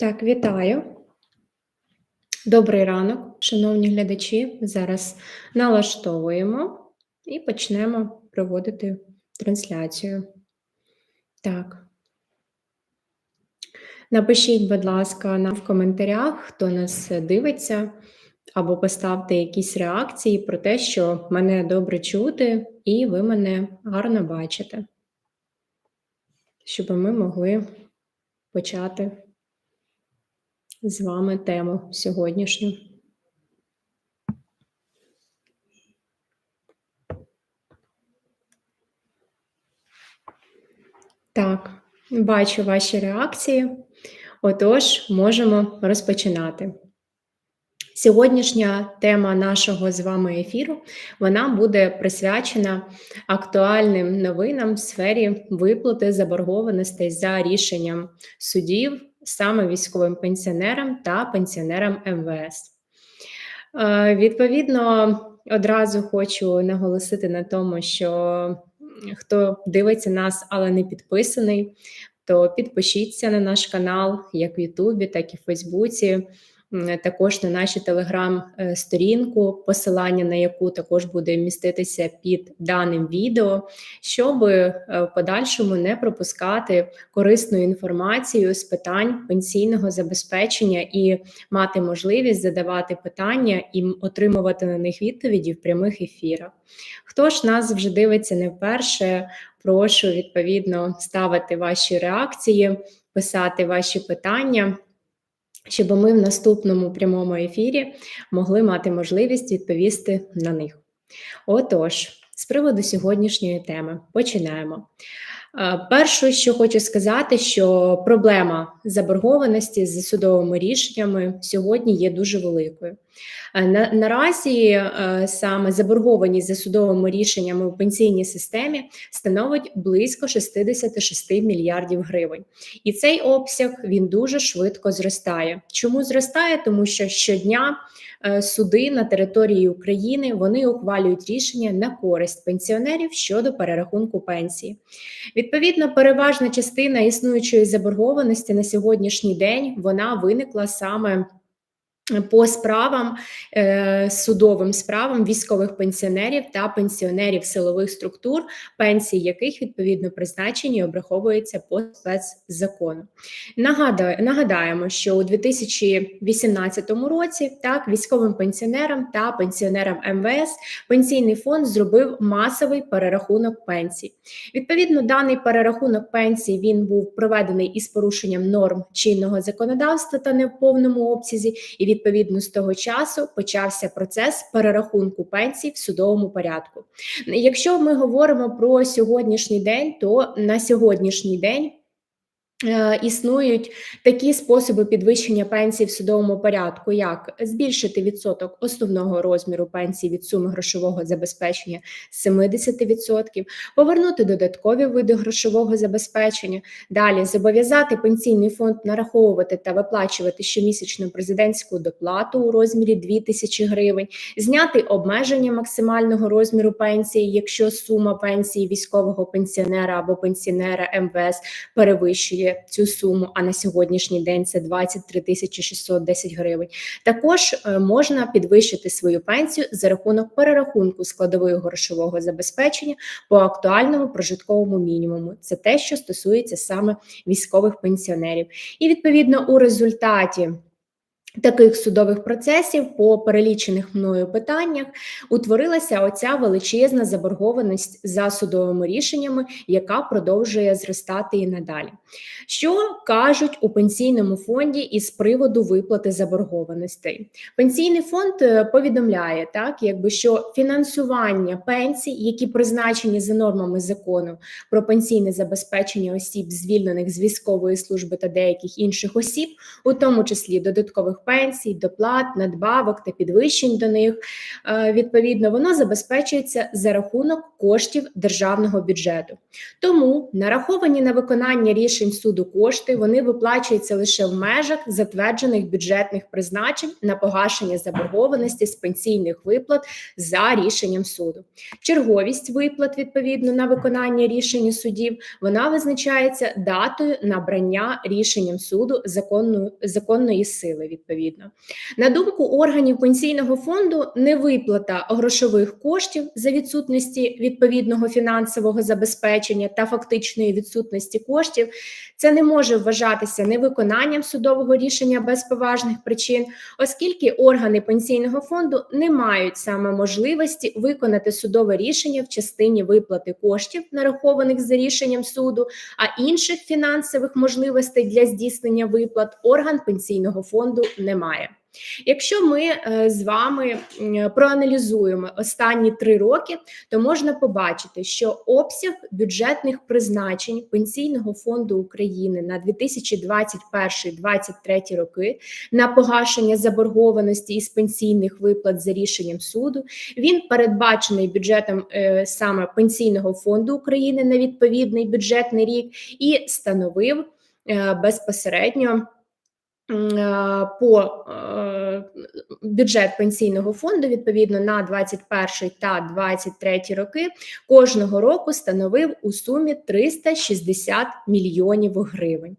Так, вітаю. Добрий ранок, шановні глядачі. Зараз налаштовуємо і почнемо проводити трансляцію. Так. Напишіть, будь ласка, нам в коментарях, хто нас дивиться, або поставте якісь реакції про те, що мене добре чути, і ви мене гарно бачите, щоб ми могли почати з вами тему сьогоднішню. Так, бачу ваші реакції. Отож, можемо розпочинати. Сьогоднішня тема нашого з вами ефіру вона буде присвячена актуальним новинам в сфері виплати заборгованостей за рішенням судів саме військовим пенсіонерам та пенсіонерам МВС. Е, відповідно, одразу хочу наголосити на тому, що хто дивиться нас, але не підписаний, то підпишіться на наш канал як в Ютубі, так і в Фейсбуці також на наші телеграм-сторінку, посилання на яку також буде міститися під даним відео, щоб е, в подальшому не пропускати корисну інформацію з питань пенсійного забезпечення і мати можливість задавати питання і отримувати на них відповіді в прямих ефірах. Хто ж нас вже дивиться не вперше? Прошу відповідно ставити ваші реакції, писати ваші питання щоб ми в наступному прямому ефірі могли мати можливість відповісти на них. Отож, з приводу сьогоднішньої теми починаємо. Перше, що хочу сказати, що проблема заборгованості з судовими рішеннями сьогодні є дуже великою. Е, на, Наразі е, саме заборгованість за судовими рішеннями у пенсійній системі становить близько 66 мільярдів гривень, і цей обсяг він дуже швидко зростає. Чому зростає? Тому що щодня Е, суди на території України вони ухвалюють рішення на користь пенсіонерів щодо перерахунку пенсії. Відповідно, переважна частина існуючої заборгованості на сьогоднішній день вона виникла саме по справам е, судовим справам військових пенсіонерів та пенсіонерів силових структур, пенсії яких відповідно призначені і обраховуються по спецзакону. Нагадаю, нагадаємо, що у 2018 році так військовим пенсіонерам та пенсіонерам МВС пенсійний фонд зробив масовий перерахунок пенсій. Відповідно, даний перерахунок пенсій він був проведений із порушенням норм чинного законодавства та не в повному обсязі. і від відповідно з того часу почався процес перерахунку пенсій в судовому порядку. Якщо ми говоримо про сьогоднішній день, то на сьогоднішній день існують такі способи підвищення пенсій в судовому порядку, як збільшити відсоток основного розміру пенсії від суми грошового забезпечення з 70%, повернути додаткові види грошового забезпечення, далі зобов'язати пенсійний фонд нараховувати та виплачувати щомісячну президентську доплату у розмірі 2 тисячі гривень, зняти обмеження максимального розміру пенсії, якщо сума пенсії військового пенсіонера або пенсіонера МВС перевищує цю суму, а на сьогоднішній день це 23 тисячі 610 гривень. Також е, можна підвищити свою пенсію за рахунок перерахунку складової грошового забезпечення по актуальному прожитковому мінімуму. Це те, що стосується саме військових пенсіонерів, і відповідно у результаті. Таких судових процесів по перелічених мною питаннях утворилася оця величезна заборгованість за судовими рішеннями, яка продовжує зростати і надалі. Що кажуть у пенсійному фонді із приводу виплати заборгованостей? Пенсійний фонд е, повідомляє так, якби що фінансування пенсій, які призначені за нормами закону про пенсійне забезпечення осіб, звільнених з військової служби та деяких інших осіб, у тому числі додаткових строкових пенсій, доплат, надбавок та підвищень до них. Е, Відповідно, воно забезпечується за рахунок коштів державного бюджету. Тому нараховані на виконання рішень суду кошти вони виплачуються лише в межах затверджених бюджетних призначень на погашення заборгованості з пенсійних виплат за рішенням суду. Черговість виплат відповідно на виконання рішень судів вона визначається датою набрання рішенням суду законної, законної сили. Відповідно, на думку органів пенсійного фонду, невиплата грошових коштів за відсутності відповідного фінансового забезпечення та фактичної відсутності коштів це не може вважатися невиконанням судового рішення без поважних причин, оскільки органи пенсійного фонду не мають саме можливості виконати судове рішення в частині виплати коштів, нарахованих за рішенням суду, а інших фінансових можливостей для здійснення виплат орган пенсійного фонду не має. Якщо ми е, з вами проаналізуємо останні три роки, то можна побачити, що обсяг бюджетних призначень Пенсійного фонду України на 2021-2023 роки на погашення заборгованості із пенсійних виплат за рішенням суду він передбачений бюджетом е, саме Пенсійного фонду України на відповідний бюджетний рік і становив е, безпосередньо. Е, По е, бюджет пенсійного фонду відповідно на 21 та 23 роки кожного року становив у сумі 360 мільйонів гривень.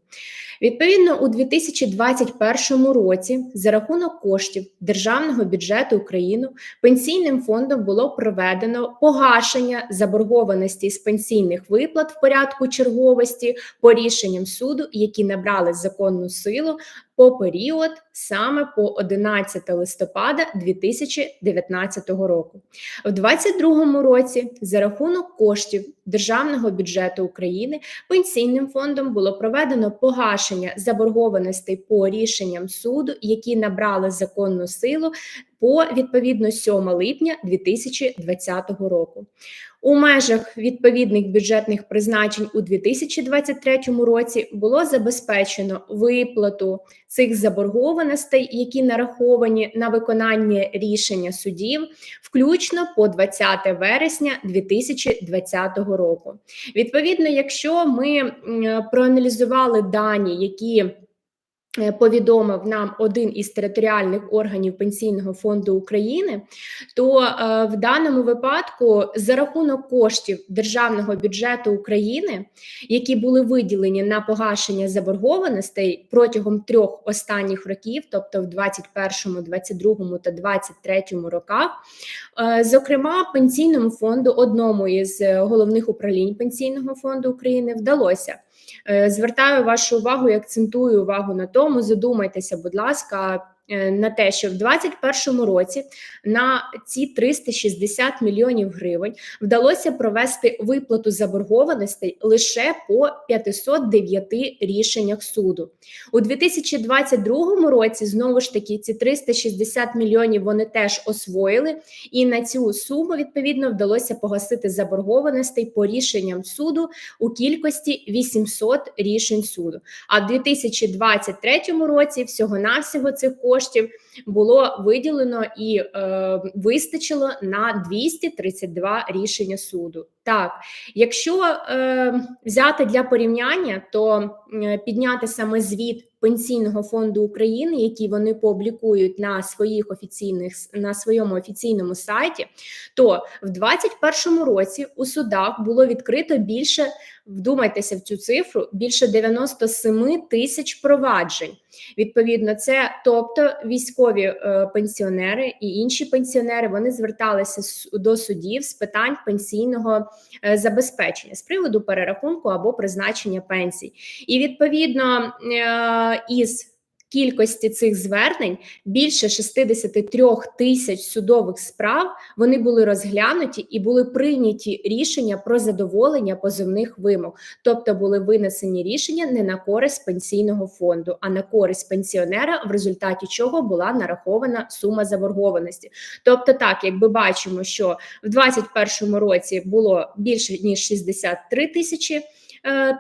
Відповідно, у 2021 році за рахунок коштів державного бюджету України пенсійним фондом було проведено погашення заборгованості з пенсійних виплат в порядку черговості по рішенням суду, які набрали законну силу по період саме по 11 листопада 2019 року. В 2022 році за рахунок коштів державного бюджету України пенсійним фондом було проведено погашення заборгованостей по рішенням суду, які набрали законну силу по відповідно 7 липня 2020 року. У межах відповідних бюджетних призначень у 2023 році було забезпечено виплату цих заборгованостей, які нараховані на виконання рішення судів, включно по 20 вересня 2020 року. Відповідно, якщо ми проаналізували дані, які Повідомив нам один із територіальних органів Пенсійного фонду України, то е, в даному випадку за рахунок коштів державного бюджету України, які були виділені на погашення заборгованостей протягом трьох останніх років, тобто в 21, 22 та 23 роках, е, зокрема, пенсійному фонду, одному із е, головних управлінь Пенсійного фонду України, вдалося. Е, Звертаю вашу увагу і акцентую увагу на тому. Задумайтеся, будь ласка, на те, що в 2021 році на ці 360 мільйонів гривень вдалося провести виплату заборгованостей лише по 509 рішеннях суду. У 2022 році знову ж таки ці 360 мільйонів вони теж освоїли, і на цю суму відповідно вдалося погасити заборгованостей по рішенням суду у кількості 800 рішень суду. А в 2023 році всього-навсього цих коштів було виділено і е, вистачило на 232 рішення суду. Так, якщо е, взяти для порівняння, то підняти саме звіт Пенсійного фонду України, який вони публікують на своїх офіційних на своєму офіційному сайті, то в 2021 році у судах було відкрито більше, вдумайтеся в цю цифру, більше 97 тисяч проваджень. Відповідно, це тобто військові е, пенсіонери і інші пенсіонери вони зверталися до судів з питань пенсійного е, забезпечення з приводу перерахунку або призначення пенсій. І відповідно е, із кількості цих звернень більше 63 тисяч судових справ вони були розглянуті і були прийняті рішення про задоволення позовних вимог, тобто були винесені рішення не на користь пенсійного фонду, а на користь пенсіонера, в результаті чого була нарахована сума заборгованості. Тобто, так якби бачимо, що в 2021 році було більше ніж 63 тисячі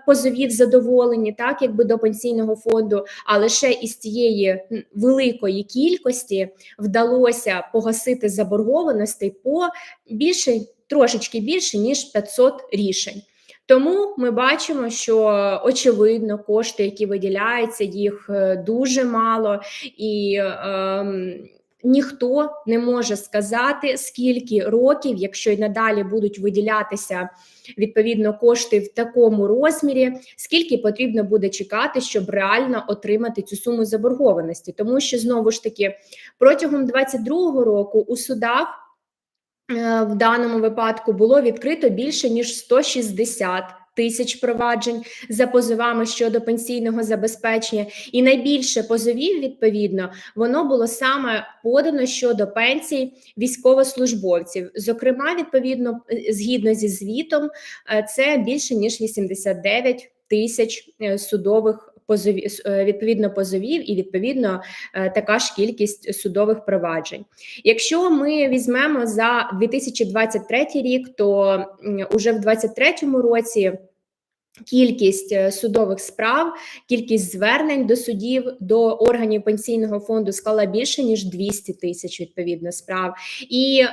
позовів задоволені, так якби до пенсійного фонду, а лише із цієї великої кількості вдалося погасити заборгованості по більше трошечки більше ніж 500 рішень. Тому ми бачимо, що очевидно кошти, які виділяються, їх е, дуже мало і. Е, Ніхто не може сказати, скільки років, якщо й надалі будуть виділятися відповідно кошти в такому розмірі, скільки потрібно буде чекати, щоб реально отримати цю суму заборгованості, тому що знову ж таки протягом 2022 року у судах. Е, в даному випадку було відкрито більше ніж 160 тисяч проваджень за позовами щодо пенсійного забезпечення, і найбільше позовів відповідно воно було саме подано щодо пенсій військовослужбовців. Зокрема, відповідно, е, згідно зі звітом, е, це більше ніж 89 тисяч судових позові е, відповідно позовів, і відповідно е, така ж кількість судових проваджень. Якщо ми візьмемо за 2023 рік, то уже в 2023 році. Кількість е, судових справ, кількість звернень до судів до органів пенсійного фонду склала більше ніж 200 тисяч відповідно справ, і е,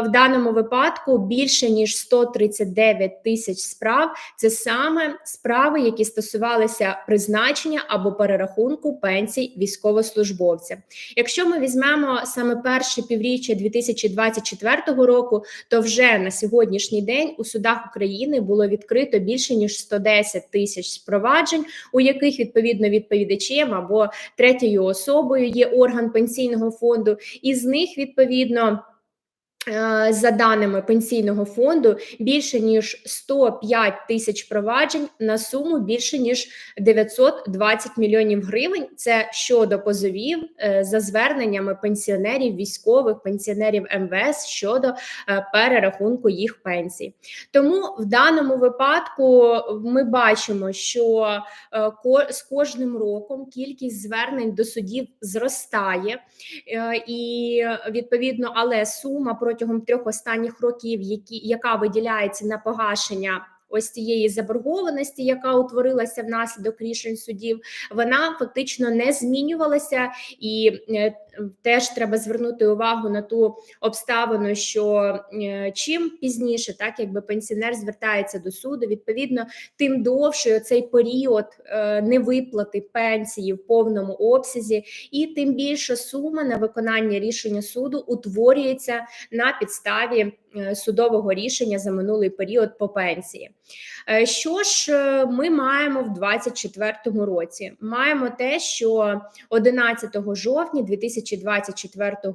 в даному випадку більше ніж 139 тисяч справ це саме справи, які стосувалися призначення або перерахунку пенсій військовослужбовця. Якщо ми візьмемо саме перше півріччя 2024 року, то вже на сьогоднішній день у судах України було відкрито більше ніж 110 10 тисяч спроваджень, у яких відповідно відповідачем або третьою особою є орган пенсійного фонду, і з них відповідно. Е, за даними пенсійного фонду, більше ніж 105 тисяч проваджень на суму більше ніж 920 мільйонів гривень. Це щодо позовів е, за зверненнями пенсіонерів, військових пенсіонерів МВС щодо е, перерахунку їх пенсій. Тому в даному випадку ми бачимо, що з кожним роком кількість звернень до судів зростає, і відповідно, але сума про протягом трьох останніх років, які яка виділяється на погашення ось цієї заборгованості, яка утворилася внаслідок рішень судів, вона фактично не змінювалася, і е, теж треба звернути увагу на ту обставину, що е, чим пізніше, так якби пенсіонер звертається до суду, відповідно, тим довше цей період е, невиплати пенсії в повному обсязі, і тим більше сума на виконання рішення суду утворюється на підставі. Е, судового рішення за минулий період по пенсії. Що ж ми маємо в 2024 році? Маємо те, що 11 жовтня 2024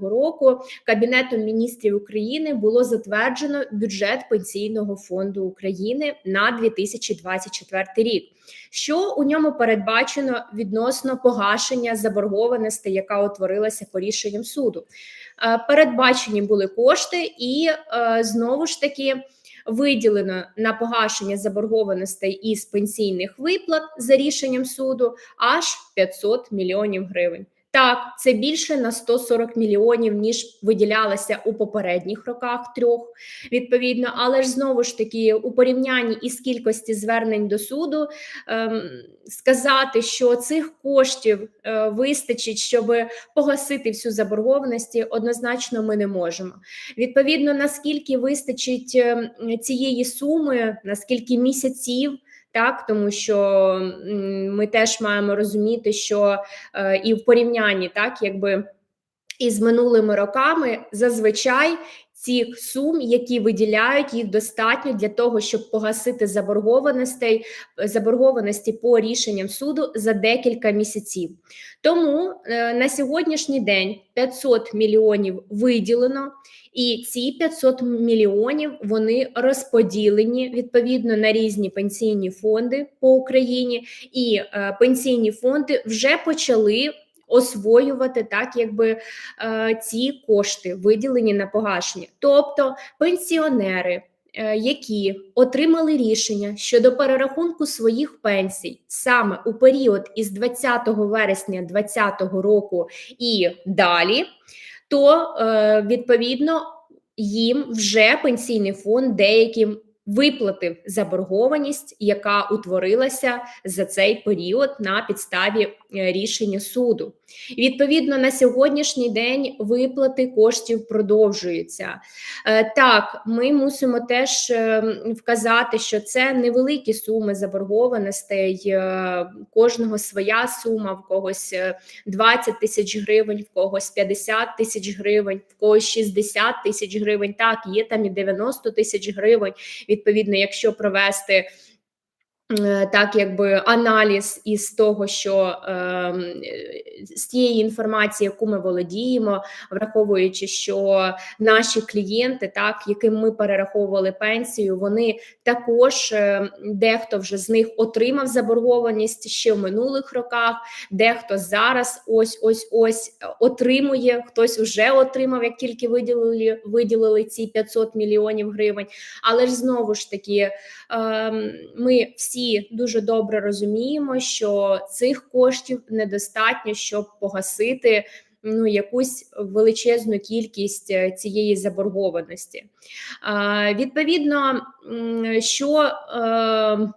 року Кабінетом міністрів України було затверджено бюджет Пенсійного фонду України на 2024 рік. Що у ньому передбачено відносно погашення заборгованості, яка утворилася по рішенням суду? Передбачені були кошти, і знову ж таки виділено на погашення заборгованостей із пенсійних виплат за рішенням суду аж 500 мільйонів гривень. Так, це більше на 140 мільйонів ніж виділялося у попередніх роках трьох. Відповідно, але ж знову ж таки у порівнянні із кількості звернень до суду ем, сказати, що цих коштів е, вистачить, щоб погасити всю заборгованість, однозначно ми не можемо. Відповідно, наскільки вистачить ем, цієї суми, наскільки місяців так тому що ми теж маємо розуміти, що е, і в порівнянні так, якби із минулими роками зазвичай цих сум, які виділяють їх достатньо для того, щоб погасити заборгованостей заборгованості по рішенням суду за декілька місяців. Тому е, на сьогоднішній день 500 мільйонів виділено. І ці 500 мільйонів вони розподілені відповідно на різні пенсійні фонди по Україні, і е, пенсійні фонди вже почали освоювати так, якби е, ці кошти виділені на погашення, тобто пенсіонери. Е, які отримали рішення щодо перерахунку своїх пенсій саме у період із 20 вересня 2020 року і далі, то е, відповідно їм вже пенсійний фонд деяким виплатив заборгованість, яка утворилася за цей період на підставі е, рішення суду. Відповідно, на сьогоднішній день виплати коштів продовжуються. Е, так, ми мусимо теж е, вказати, що це невеликі суми заборгованостей, кожного своя сума, в когось 20 тисяч гривень, в когось 50 тисяч гривень, в когось 60 тисяч гривень. Так, є там і 90 тисяч гривень відповідно, якщо провести. Е, так, якби аналіз із того, що е, з тієї інформації, яку ми володіємо, враховуючи, що наші клієнти, так яким ми перераховували пенсію, вони також е, дехто вже з них отримав заборгованість ще в минулих роках, дехто зараз ось ось ось отримує. Хтось вже отримав, як тільки виділили виділили ці 500 мільйонів гривень. Але ж знову ж таки, е, ми всі всі дуже добре розуміємо, що цих коштів недостатньо, щоб погасити ну якусь величезну кількість е, цієї заборгованості. Відповідно, що е,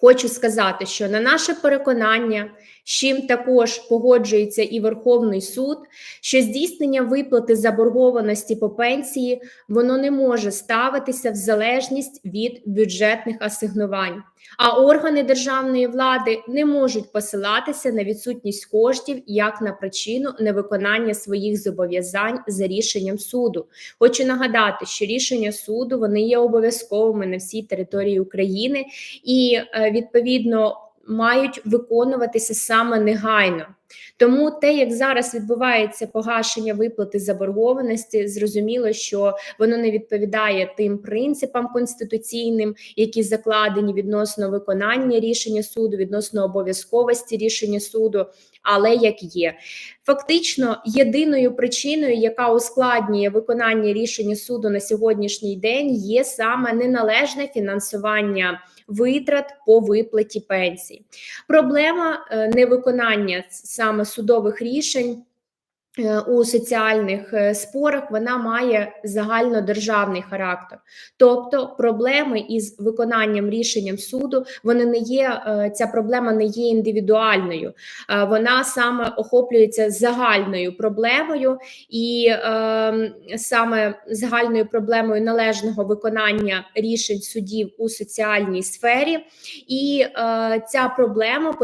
хочу сказати, що на наше переконання з чим також погоджується і Верховний суд, що здійснення виплати заборгованості по пенсії воно не може ставитися в залежність від бюджетних асигнувань, а органи державної влади не можуть посилатися на відсутність коштів як на причину невиконання своїх зобов'язань за рішенням суду. Хочу нагадати, що рішення суду вони є обов'язковими на всій території України і е, відповідно мають виконуватися саме негайно. Тому те, як зараз відбувається погашення виплати заборгованості, зрозуміло, що воно не відповідає тим принципам конституційним, які закладені відносно виконання рішення суду, відносно обов'язковості рішення суду. Але як є, фактично єдиною причиною, яка ускладнює виконання рішення суду на сьогоднішній день, є саме неналежне фінансування витрат по виплаті пенсій. Проблема е, невиконання саме судових рішень. Е, у соціальних е, спорах вона має загальнодержавний характер, тобто проблеми із виконанням рішенням суду вони не є. Ця проблема не є індивідуальною, вона саме охоплюється загальною проблемою, і е, саме загальною проблемою належного виконання рішень судів у соціальній сфері, і е, ця проблема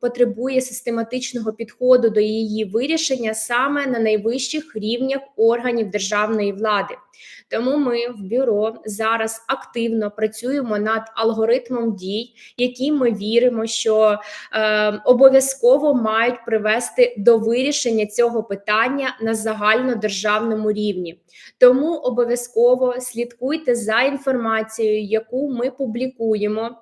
потребує систематичного підходу до її вирішення саме саме на найвищих рівнях органів державної влади. Тому ми в бюро зараз активно працюємо над алгоритмом дій, які ми віримо, що е, обов'язково мають привести до вирішення цього питання на загальнодержавному рівні. Тому обов'язково слідкуйте за інформацією, яку ми публікуємо.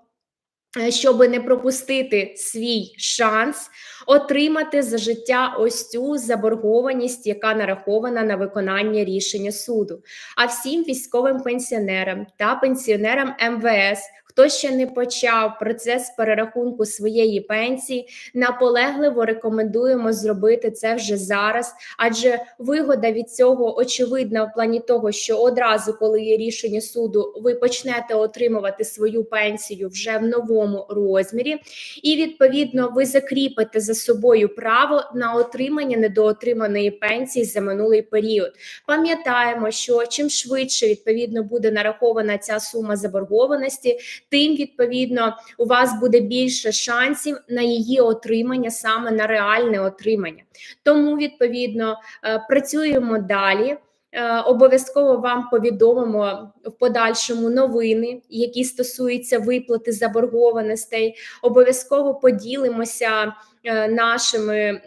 Е, щоб не пропустити свій шанс отримати за життя ось цю заборгованість, яка нарахована на виконання рішення суду. А всім військовим пенсіонерам та пенсіонерам МВС Хто ще не почав процес перерахунку своєї пенсії, наполегливо рекомендуємо зробити це вже зараз, адже вигода від цього очевидна в плані того, що одразу, коли є рішення суду, ви почнете отримувати свою пенсію вже в новому розмірі, і відповідно ви закріпите за собою право на отримання недоотриманої пенсії за минулий період. Пам'ятаємо, що чим швидше відповідно буде нарахована ця сума заборгованості тим відповідно у вас буде більше шансів на її отримання, саме на реальне отримання. Тому відповідно е, працюємо далі. Е, обов'язково вам повідомимо в подальшому новини, які стосуються виплати заборгованостей. Обов'язково поділимося е, нашими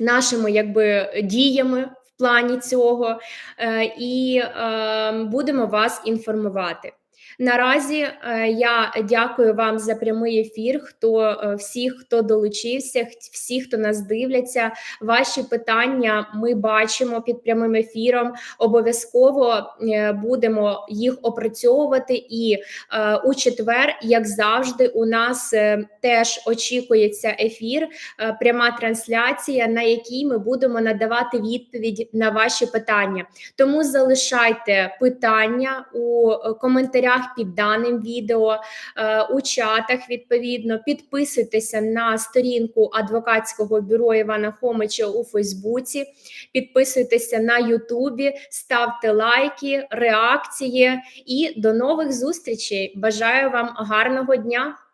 нашими якби діями в плані цього, і будемо вас інформувати. Наразі е, я дякую вам за прямий ефір. Хто е, всіх, хто долучився, всі, хто нас дивляться. Ваші питання ми бачимо під прямим ефіром. Обов'язково е, будемо їх опрацьовувати. І у четвер, як завжди, у нас теж очікується ефір, пряма трансляція, на якій ми будемо надавати відповідь на ваші питання. Тому залишайте питання у коментарях під даним відео, е, у чатах. Відповідно, підписуйтеся на сторінку адвокатського бюро Івана Хомича у Фейсбуці, підписуйтеся на Ютубі, ставте лайки, реакції і до нових зустрічей. Бажаю вам гарного дня!